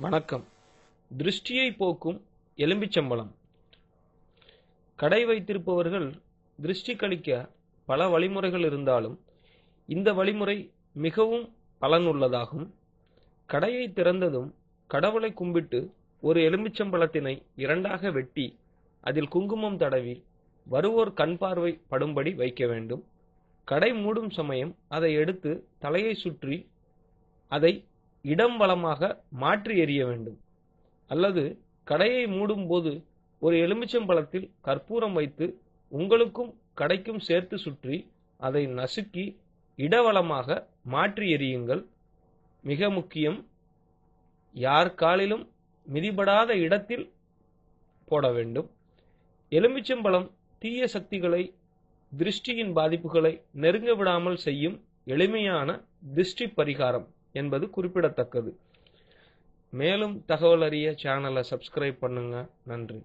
வணக்கம். திருஷ்டியை போக்கும் எலும்பிச்சம்பளம் கடை வைத்திருப்பவர்கள் திருஷ்டி கழிக்க பல வழிமுறைகள் இருந்தாலும் இந்த வழிமுறை மிகவும் பலனுள்ளதாகும். கடையை திறந்ததும் கடவுளை கும்பிட்டு ஒரு எலும்பிச்சம்பழத்தினை இரண்டாக வெட்டி அதில் குங்குமம் தடவி வருவோர் கண் பார்வை படும்படி வைக்க வேண்டும். கடை மூடும் சமயம் அதை எடுத்து தலையை சுற்றி அதை இடம் வளமாக மாற்றி எறிய வேண்டும். அல்லது கடையை மூடும் போது ஒரு எலுமிச்சம்பழத்தில் கற்பூரம் வைத்து உங்களுக்கும் கடைக்கும் சேர்த்து சுற்றி அதை நசுக்கி இடவளமாக மாற்றி எறியுங்கள். மிக முக்கியம் யார் காலிலும் மிதிபடாத இடத்தில் போட வேண்டும். எலுமிச்சம்பழம் தீய சக்திகளை திருஷ்டியின் பாதிப்புகளை நெருங்க விடாமல் செய்யும் எளிமையான திருஷ்டி பரிகாரம். என்பது குறிப்பிடத்தக்கது. மேலும் தகவல் அறிய சேனலை சப்ஸ்கிரைப் பண்ணுங்க. நன்றி.